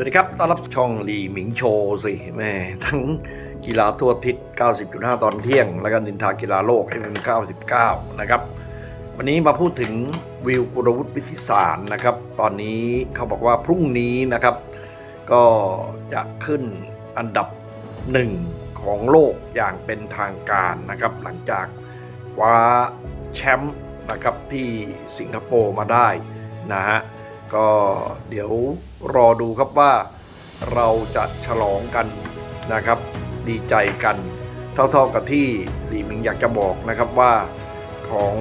วัสดีครับ ต้อนรับช่องลีหมิงโชว์สิแม่ทั้งกีฬาทั่วทิศ 90.5 ตอนเที่ยง แล้วก็นินทากีฬาโลก FM 99 นะครับ วันนี้มาพูดถึงวิวกุลวุฒิวิทิสารนะครับ ตอนนี้เขาบอกว่าพรุ่งนี้นะครับ ก็จะขึ้นอันดับหนึ่งของโลกอย่างเป็นทางการนะครับ หลังจากคว้าแชมป์นะครับที่สิงคโปร์มาได้นะฮะ ก็เดี๋ยวรอดูครับว่าเราจะฉลองกันนะครับ ดีใจกัน เท่าๆกับที่หลีมิงอยากจะบอกนะครับว่าของ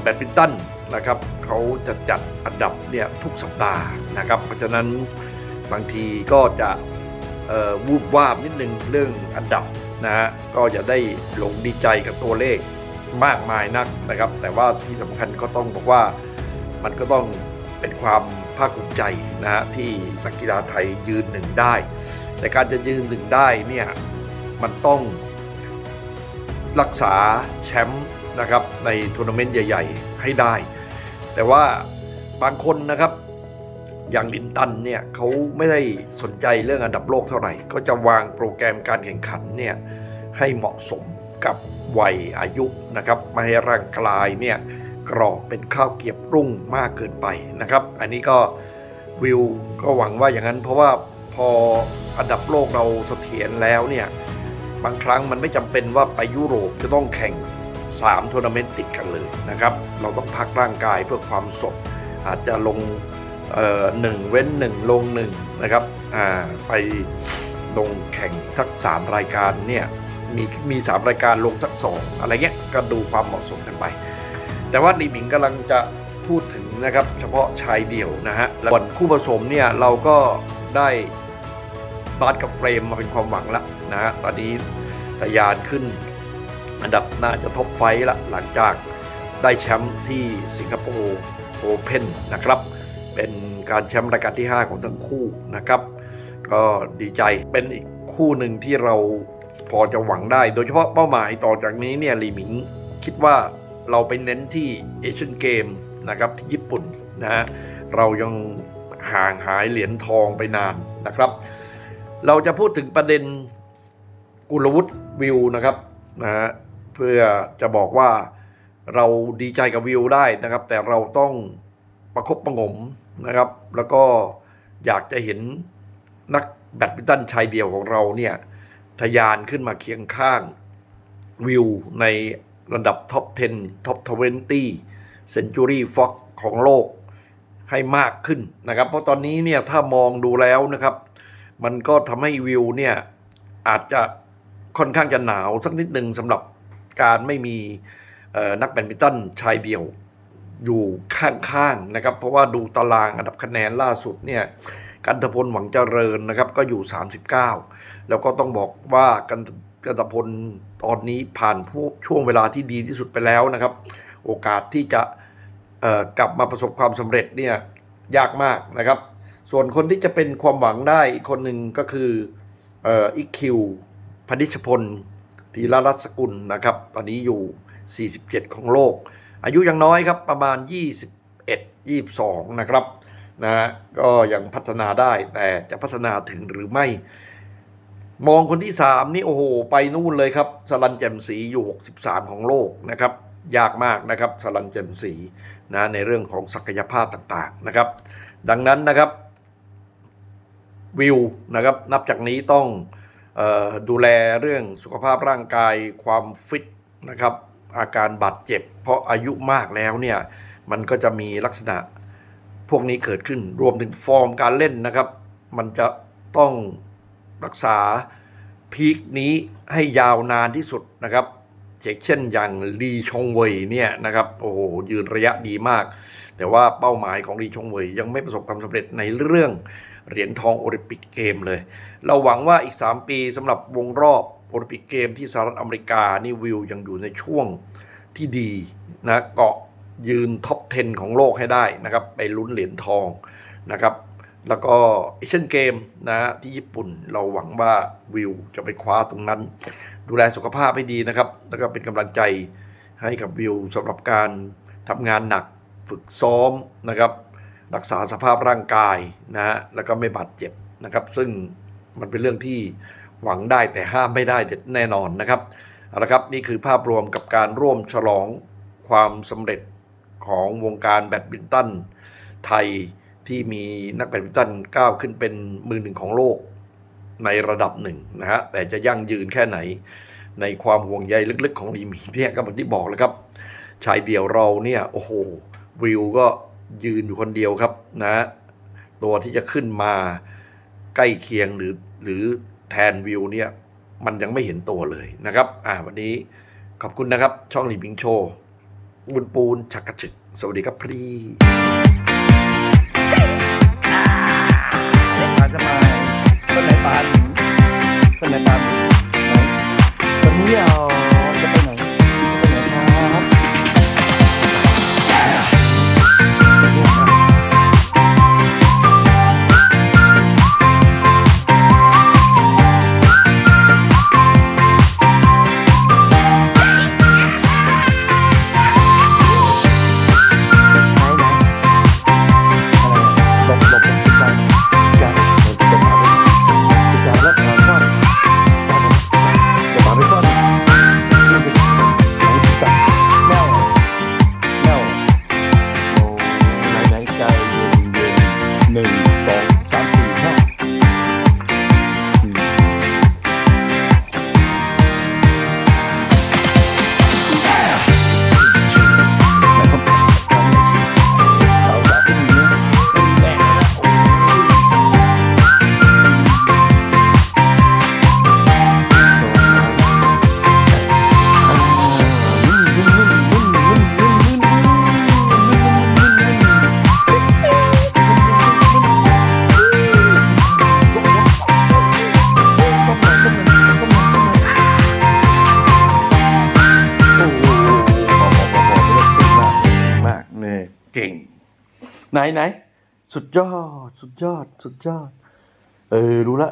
แบดมินตันนะครับเขาจะจัดอันดับเนี่ยทุกสัปดาห์นะครับ เพราะฉะนั้นบางทีก็จะเอ่อวูบวาบนิดนึงเรื่องอันดับนะฮะก็อย่าได้หลงดีใจกับตัวเลขมากมายนักนะครับ แต่ว่าที่สำคัญก็ต้องบอกว่ามันก็ต้อง เป็นความภาคภูมิใจนะฮะที่นักกีฬาไทยยืนหนึ่งได้ แต่การจะยืนหนึ่งได้เนี่ยมันต้องรักษาแชมป์นะครับในทัวร์นาเมนต์ใหญ่ ๆ ให้ได้ แต่ว่าบางคนนะครับอย่างลินตันเนี่ยเขาไม่ได้สนใจเรื่องอันดับโลกเท่าไหร่ก็จะวางโปรแกรมการแข่งขันเนี่ยให้เหมาะสมกับวัยอายุนะครับไม่ให้ร่างกายเนี่ย กรอบเป็นข้าวเกียบรุ่งมากเกินไปนะครับ อันนี้ก็วิวก็หวังว่าอย่างนั้นเพราะว่าพออันดับโลกเราเสถียรแล้วเนี่ยบางครั้งมันไม่จำเป็นว่าไปยุโรปจะต้องแข่ง3ทัวร์นาเมนต์ติดกันเลยนะครับ เราต้องพักร่างกายเพื่อความสด อาจจะลงเอ่อหนึ่งเว้นหนึ่งลงหนึ่งนะครับอ่าไปลงแข่งทักสามรายการเนี่ยมีมีสามรายการลงสักสองอะไรเงี้ยก็ดูความเหมาะสมกันไป แต่ว่าลีหมิงกำลังจะพูดถึงนะครับเฉพาะชายเดี่ยวนะฮะแล้วส่วนคู่ผสมเนี่ยเราก็ได้บาสกับเฟรมมาเป็นความหวังล้วนะฮะตอนนี้ทะยานขึ้น อันดับน่าจะท็อปไฟว์ละหลังจากได้แชมป์ที่สิงคโปร์โอเพนนะครับ เป็นการแชมป์รายการที่ 5 ของทั้งคู่นะครับ ก็ดีใจเป็นอีกคู่หนึ่งที่เราพอจะหวังได้ โดยเฉพาะเป้าหมายต่อจากนี้เนี่ยลีหมิงคิดว่า เราไปเน้นที่เอเชียนเกมนะครับที่ญี่ปุ่นนะฮะเรายังห่างหายเหรียญทองไปนานนะครับ เราจะพูดถึงประเด็นกุลวุฒิวิวนะครับนะฮะเพื่อจะบอกว่าเราดีใจกับวิวได้นะครับ แต่เราต้องประคบประงมนะครับ แล้วก็อยากจะเห็นนักแบดมินตันชายเดียวของเราเนี่ยทะยานขึ้นมาเคียงข้างวิวใน ระดับท็อป 10 ท็อป 20 Century Fox ของโลกให้มากขึ้นนะครับ เพราะตอนนี้เนี่ยถ้ามองดูแล้วนะครับ มันก็ทำให้วิวเนี่ยอาจจะค่อนข้างจะหนาวสักนิดหนึ่งสำหรับการไม่มีนักแบดมินตันชายเดี่ยวอยู่ข้างๆนะครับ เพราะว่าดูตารางอันดับคะแนนล่าสุดเนี่ย กันตพลหวังเจริญนะครับ ก็อยู่ 39 แล้วก็ต้องบอกว่ากันกันตพลตอนนี้ผ่านพวกช่วงเวลาที่ดีที่สุดไปแล้วนะครับ โอกาสที่จะกลับมาประสบความสำเร็จเนี่ยยากมากนะครับ ส่วนคนที่จะเป็นความหวังได้อีกคนหนึ่งก็คืออ่ออีคิวพนิชพลธีรรัตน์สกุลนะครับ ตอนนี้อยู่ 47 ของโลก อายุยังน้อยครับประมาณ 21 22 นะครับ นะฮะก็ยังพัฒนาได้แต่จะพัฒนาถึงหรือไม่ มองคนที่3นี่โอ้โห ไปนู่นเลยครับสลันแจ่มศรีอยู่ 63 ของโลกนะครับ ยากมากนะครับสลันแจ่มศรีนะในเรื่องของศักยภาพต่างๆนะครับ ดังนั้นนะครับวิวนะครับนับจากนี้ต้องออดูแลเรื่องสุขภาพร่างกายความฟิตนะครับอาการบาดเจ็บ เพราะอายุมากแล้วเนี่ยมันก็จะมีลักษณะ พวกนี้เกิดขึ้นรวมถึงฟอร์มการเล่นนะครับ มันจะต้องรักษาพีคนี้ให้ยาวนานที่สุดนะครับเช่นอย่างลีชงเวยเนี่ยนะครับโอ้โหยืนระยะดีมาก แต่ว่าเป้าหมายของลีชงเวยยังไม่ประสบความสำเร็จในเรื่องเหรียญทองโอลิมปิกเกมเลย เราหวังว่าอีก 3 ปีสำหรับวงรอบโอลิมปิกเกมที่สหรัฐอเมริกานี่วิวยังอยู่ในช่วงที่ดีนะเกาะ ยืนท็อป 10 ของโลกให้ได้นะครับ ไปลุ้นเหรียญทองนะครับ แล้วก็เอเชียนเกมนะที่ญี่ปุ่นเราหวังว่าวิวจะไปคว้าตรงนั้น ดูแลสุขภาพให้ดีนะครับ แล้วก็เป็นกำลังใจให้กับวิวสำหรับการทำงานหนักฝึกซ้อมนะครับ รักษาสภาพร่างกายนะฮะแล้วก็ไม่บาดเจ็บนะครับ ซึ่งมันเป็นเรื่องที่หวังได้แต่ห้ามไม่ได้แน่นอนนะครับเอาละครับนี่คือภาพรวมกับการร่วมฉลองความสำเร็จ ของวงการแบดมินตันไทยที่มีนักแบดมินตันก้าวขึ้นเป็นมือหนึ่งของโลกในระดับหนึ่งนะฮะแต่จะยั่งยืนแค่ไหน ในความห่วงใยลึกๆ ของลีมีเนี่ยก็เหมือนที่บอกแล้วครับ ชายเดี่ยวเราเนี่ยโอ้โหวิวก็ยืนอยู่คนเดียวครับนะตัวที่จะขึ้นมาใกล้เคียงหรือหรือแทนวิวเนี่ยมันยังไม่เห็นตัวเลยนะครับ อ่าวันนี้ขอบคุณนะครับ ช่องลีบิงโชว์ บุญปูนชักกระชึก สวัสดีครับพี่เล่นปานสบายคนไหนปานคนไหนปานไหนคนนี้เอา ไหนไหน สุดยอด สุดยอด สุดยอด เออ รู้ละ